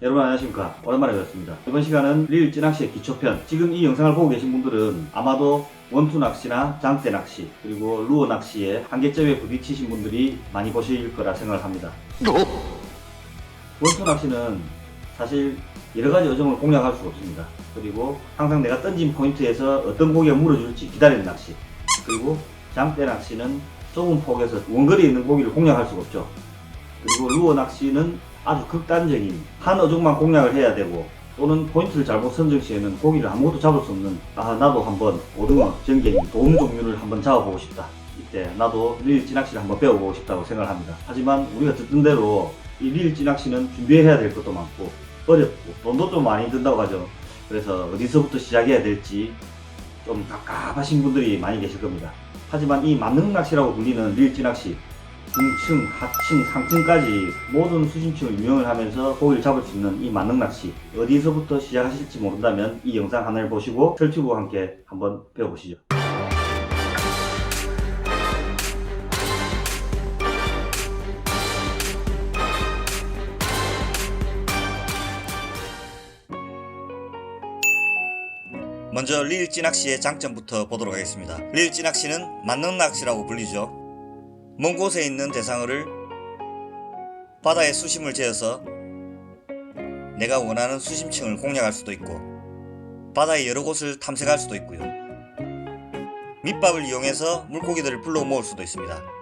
여러분 안녕하십니까? 오랜만에 뵙습니다. 이번 시간은 릴 찌낚시의 기초편. 지금 이 영상을 보고 계신 분들은 아마도 원투 낚시나 장대 낚시 그리고 루어 낚시에 한계점에 부딪히신 분들이 많이 보실 거라 생각을 합니다. 원투 낚시는 사실 여러 가지 어종을 공략할 수가 없습니다. 그리고 항상 내가 던진 포인트에서 어떤 고기가 물어줄지 기다리는 낚시 그리고 장대 낚시는 좁은 폭에서 원거리에 있는 고기를 공략할 수가 없죠. 그리고 루어 낚시는 아주 극단적인 한 어종만 공략을 해야 되고 또는 포인트를 잘못 선정 시에는 고기를 아무것도 잡을 수 없는 아 나도 한번 오등어, 전갱이, 도움 종류를 한번 잡아보고 싶다. 이때 나도 릴 찌낚시를 한번 배워보고 싶다고 생각을 합니다. 하지만 우리가 듣던 대로 이 릴 찌낚시는 준비해야 될 것도 많고 어렵고 돈도 좀 많이 든다고 하죠. 그래서 어디서부터 시작해야 될지 좀 답답하신 분들이 많이 계실 겁니다. 하지만 이 만능 낚시라고 불리는 릴 찌 낚시 중층, 하층, 상층까지 모든 수심층을 유형을 하면서 고기를 잡을 수 있는 이 만능 낚시 어디서부터 시작하실지 모른다면 이 영상 하나를 보시고 철튜브와 함께 한번 배워보시죠. 먼저 릴 찌낚시의 장점부터 보도록 하겠습니다. 릴 찌낚시는 만능 낚시라고 불리죠. 먼 곳에 있는 대상어를 바다에 수심을 재어서 내가 원하는 수심층을 공략할 수도 있고 바다의 여러 곳을 탐색할 수도 있고요. 밑밥을 이용해서 물고기들을 불러 모을 수도 있습니다.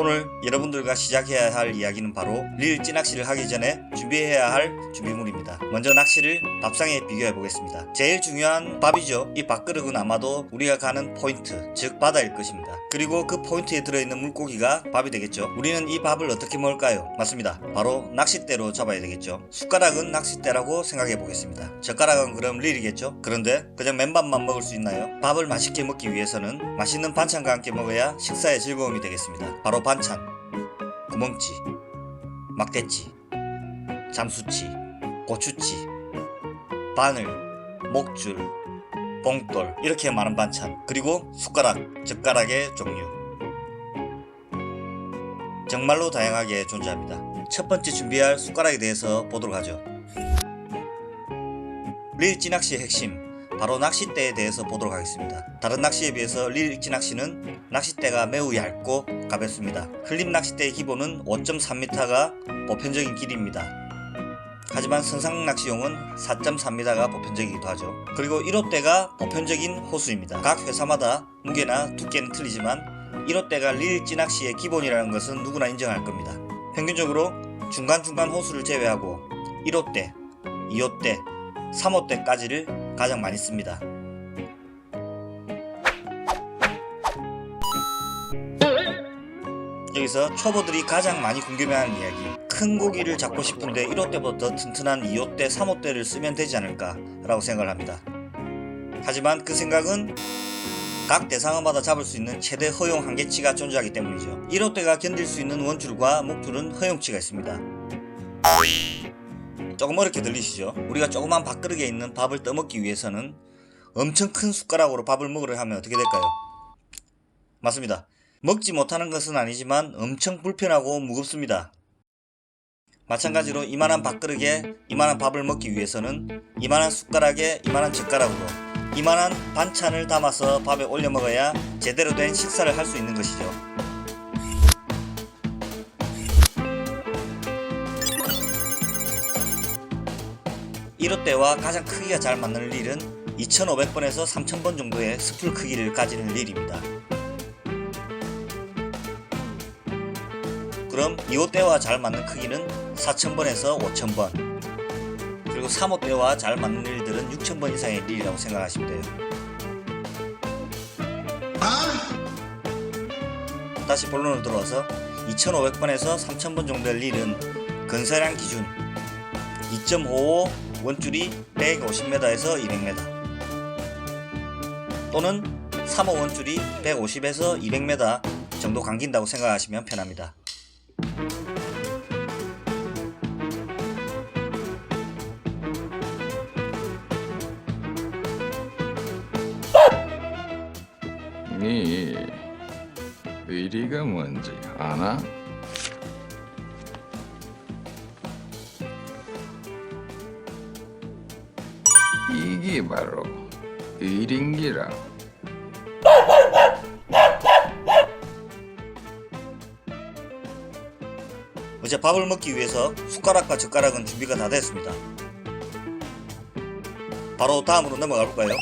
오늘 여러분들과 시작해야 할 이야기는 바로 릴 찌 낚시를 하기 전에 준비해야 할 준비물입니다. 먼저 낚시를 밥상에 비교해 보겠습니다. 제일 중요한 밥이죠. 이 밥그릇은 아마도 우리가 가는 포인트, 즉 바다일 것입니다. 그리고 그 포인트에 들어있는 물고기가 밥이 되겠죠. 우리는 이 밥을 어떻게 먹을까요? 맞습니다. 바로 낚싯대로 잡아야 되겠죠. 숟가락은 낚싯대라고 생각해 보겠습니다. 젓가락은 그럼 릴이겠죠. 그런데 그냥 맨밥만 먹을 수 있나요? 밥을 맛있게 먹기 위해서는 맛있는 반찬과 함께 먹어야 식사의 즐거움이 되겠습니다. 바로 반찬, 구멍치, 막대치, 잠수치, 고추치, 바늘, 목줄, 봉돌 이렇게 많은 반찬 그리고 숟가락, 젓가락의 종류 정말로 다양하게 존재합니다. 첫 번째 준비할 숟가락에 대해서 보도록 하죠. 릴 찌낚시의 핵심 바로 낚싯대에 대해서 보도록 하겠습니다. 다른 낚시에 비해서 릴 찌낚시는 낚싯대가 매우 얇고 가볍습니다. 클립 낚싯대의 기본은 5.3m가 보편적인 길이입니다. 하지만 선상 낚시용은 4.3m가 보편적이기도 하죠. 그리고 1호대가 보편적인 호수입니다. 각 회사마다 무게나 두께는 틀리지만 1호대가 릴 찌 낚시의 기본이라는 것은 누구나 인정할 겁니다. 평균적으로 중간중간 호수를 제외하고 1호대, 2호대, 3호대까지를 가장 많이 씁니다. 여기서 초보들이 가장 많이 궁금해하는 이야기 큰 고기를 잡고 싶은데 1호대보다 더 튼튼한 2호대, 3호대를 쓰면 되지 않을까 라고 생각을 합니다. 하지만 그 생각은 각 대상어마다 잡을 수 있는 최대 허용 한계치가 존재하기 때문이죠. 1호대가 견딜 수 있는 원줄과 목줄은 허용치가 있습니다. 조금 어렵게 들리시죠? 우리가 조그만 밥그릇에 있는 밥을 떠먹기 위해서는 엄청 큰 숟가락으로 밥을 먹으려 하면 어떻게 될까요? 맞습니다. 먹지 못하는 것은 아니지만 엄청 불편하고 무겁습니다. 마찬가지로 이만한 밥그릇에 이만한 밥을 먹기 위해서는 이만한 숟가락에 이만한 젓가락으로 이만한 반찬을 담아서 밥에 올려 먹어야 제대로 된 식사를 할 수 있는 것이죠. 이호대와 가장 크기가 잘 맞는 릴은 2,500번에서 3,000번 정도의 스풀 크기를 가지는 릴입니다. 그럼 2호대와 잘 맞는 크기는 4,000번에서 5,000번 그리고 3호대와 잘 맞는 릴들은 6,000번 이상의 릴이라고 생각하시면 돼요. 다시 본론으로 들어와서 2,500번에서 3,000번 정도의 릴은 건설량 기준 2.55 원줄이 150m에서 200m 또는 3호 원줄이 150에서 200m 정도 감긴다고 생각하시면 편합니다. 아니 의리가 뭔지 아나? 이게 바로 의린기라 어제 밥을 먹기 위해서 숟가락과 젓가락은 준비가 다 됐습니다 바로 다음으로 넘어가 볼까요?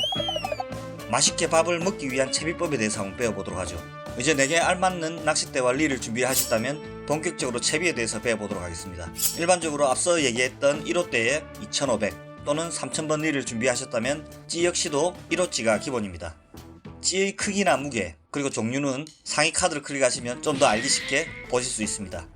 맛있게 밥을 먹기 위한 채비법에 대해서 한번 배워보도록 하죠. 이제 내게 알맞는 낚싯대와 릴을 준비하셨다면 본격적으로 채비에 대해서 배워보도록 하겠습니다. 일반적으로 앞서 얘기했던 1호대에 2500 또는 3000번 릴을 준비하셨다면 찌 역시도 1호찌가 기본입니다. 찌의 크기나 무게 그리고 종류는 상위 카드를 클릭하시면 좀 더 알기 쉽게 보실 수 있습니다.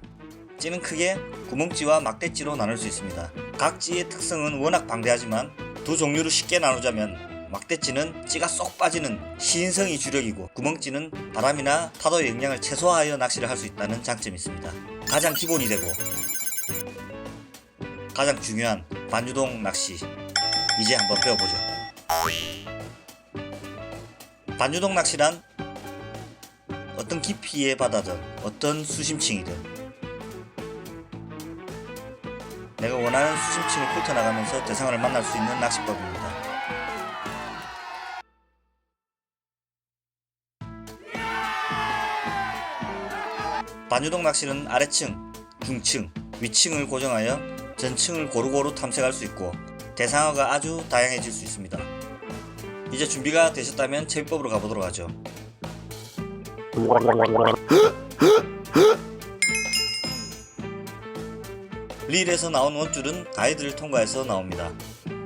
찌는 크게 구멍찌와 막대찌로 나눌 수 있습니다. 각 찌의 특성은 워낙 방대하지만 두 종류를 쉽게 나누자면 막대찌는 찌가 쏙 빠지는 시인성이 주력이고 구멍찌는 바람이나 파도의 영향을 최소화하여 낚시를 할 수 있다는 장점이 있습니다. 가장 기본이 되고 가장 중요한 반유동 낚시 이제 한번 배워보죠. 반유동 낚시란 어떤 깊이의 바다든 어떤 수심층이든 내가 원하는 수심층을 훑어나가면서 대상어를 만날 수 있는 낚시법입니다. 반유동 낚시는 아래층, 중층, 위층을 고정하여 전층을 고루고루 탐색할 수 있고 대상어가 아주 다양해질 수 있습니다. 이제 준비가 되셨다면 채비법으로 가보도록 하죠. 릴에서 나온 원줄은 가이드를 통과해서 나옵니다.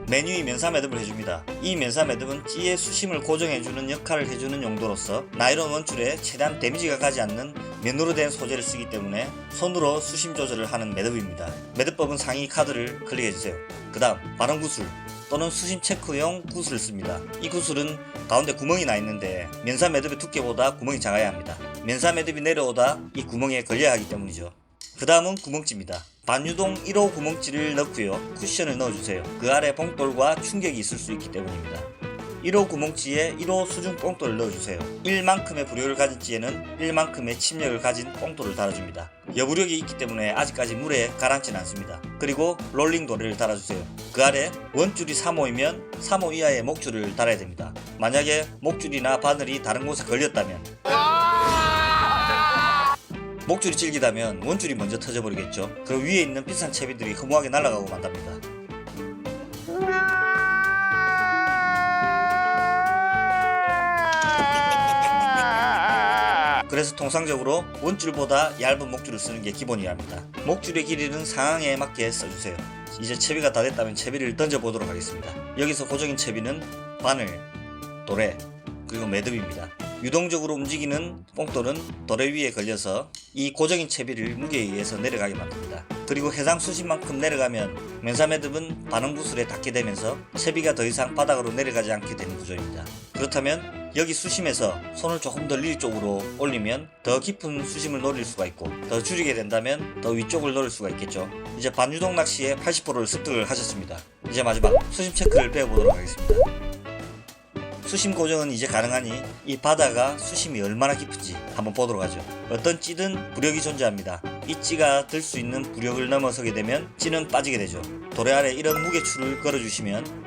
메뉴의 면사 매듭을 해줍니다. 이 면사 매듭은 찌의 수심을 고정해주는 역할을 해주는 용도로서 나이론 원줄에 최대한 데미지가 가지 않는 면으로 된 소재를 쓰기 때문에 손으로 수심 조절을 하는 매듭입니다. 매듭법은 상위 카드를 클릭해주세요. 그 다음 바른 구슬 또는 수심 체크용 구슬을 씁니다. 이 구슬은 가운데 구멍이 나 있는데 면사 매듭의 두께보다 구멍이 작아야 합니다. 면사 매듭이 내려오다 이 구멍에 걸려야 하기 때문이죠. 그 다음은 구멍찌입니다. 반유동 1호 구멍찌를 넣고요. 쿠션을 넣어주세요. 그 아래 뽕돌과 충격이 있을 수 있기 때문입니다. 1호 구멍찌에 1호 수중 뽕돌을 넣어주세요. 1만큼의 부력을 가진 찌에는 1만큼의 침력을 가진 뽕돌을 달아줍니다. 여부력이 있기 때문에 아직까지 물에 가라앉지는 않습니다. 그리고 롤링 도리를 달아주세요. 그 아래 원줄이 3호이면 3호 이하의 목줄을 달아야 됩니다. 만약에 목줄이나 바늘이 다른 곳에 걸렸다면 목줄이 질기다면 원줄이 먼저 터져버리겠죠. 그럼 위에 있는 비싼 채비들이 허무하게 날아가고 만답니다. 그래서 통상적으로 원줄보다 얇은 목줄을 쓰는 게 기본이랍니다. 목줄의 길이는 상황에 맞게 써주세요. 이제 채비가 다 됐다면 채비를 던져보도록 하겠습니다. 여기서 고정인 채비는 바늘, 도래, 그리고 매듭입니다. 유동적으로 움직이는 뽕돌은 도래 위에 걸려서 이 고정인 채비를 무게에 의해서 내려가게 만듭니다. 그리고 해상 수심만큼 내려가면 면사 매듭은 반응 구슬에 닿게 되면서 채비가 더 이상 바닥으로 내려가지 않게 되는 구조입니다. 그렇다면 여기 수심에서 손을 조금 더 릴 쪽으로 올리면 더 깊은 수심을 노릴 수가 있고 더 줄이게 된다면 더 위쪽을 노릴 수가 있겠죠. 이제 반유동 낚시의 80%를 습득을 하셨습니다. 이제 마지막 수심 체크를 배워보도록 하겠습니다. 수심 고정은 이제 가능하니 이 바다가 수심이 얼마나 깊은지 한번 보도록 하죠. 어떤 찌든 부력이 존재합니다. 이 찌가 들 수 있는 부력을 넘어서게 되면 찌는 빠지게 되죠. 도래 아래 이런 무게추를 걸어주시면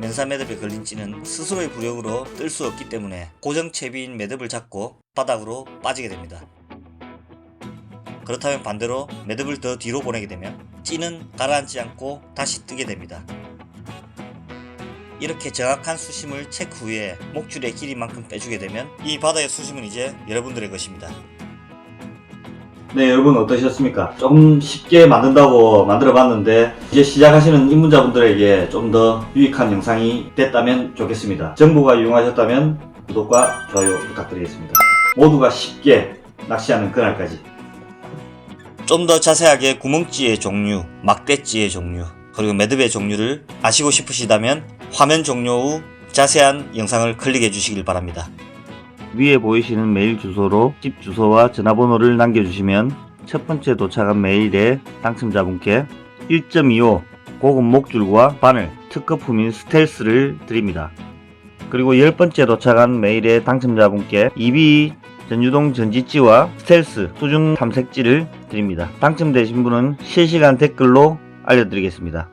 면사 매듭에 걸린 찌는 스스로의 부력으로 뜰 수 없기 때문에 고정 채비인 매듭을 잡고 바닥으로 빠지게 됩니다. 그렇다면 반대로 매듭을 더 뒤로 보내게 되면 찌는 가라앉지 않고 다시 뜨게 됩니다. 이렇게 정확한 수심을 체크 후에 목줄의 길이만큼 빼주게 되면 이 바다의 수심은 이제 여러분들의 것입니다. 네, 여러분 어떠셨습니까? 좀 쉽게 만든다고 만들어 봤는데 이제 시작하시는 입문자분들에게 좀 더 유익한 영상이 됐다면 좋겠습니다. 정보가 유용하셨다면 구독과 좋아요 부탁드리겠습니다. 모두가 쉽게 낚시하는 그날까지. 좀 더 자세하게 구멍찌의 종류, 막대찌의 종류, 그리고 매듭의 종류를 아시고 싶으시다면 화면 종료 후 자세한 영상을 클릭해 주시길 바랍니다. 위에 보이시는 메일 주소로 집 주소와 전화번호를 남겨주시면 첫 번째 도착한 메일에 당첨자분께 1.25 고급 목줄과 바늘, 특허품인 스텔스를 드립니다. 그리고 열 번째 도착한 메일에 당첨자분께 2B 전유동 전지찌와 스텔스 수중 탐색지를 드립니다. 당첨되신 분은 실시간 댓글로 알려드리겠습니다.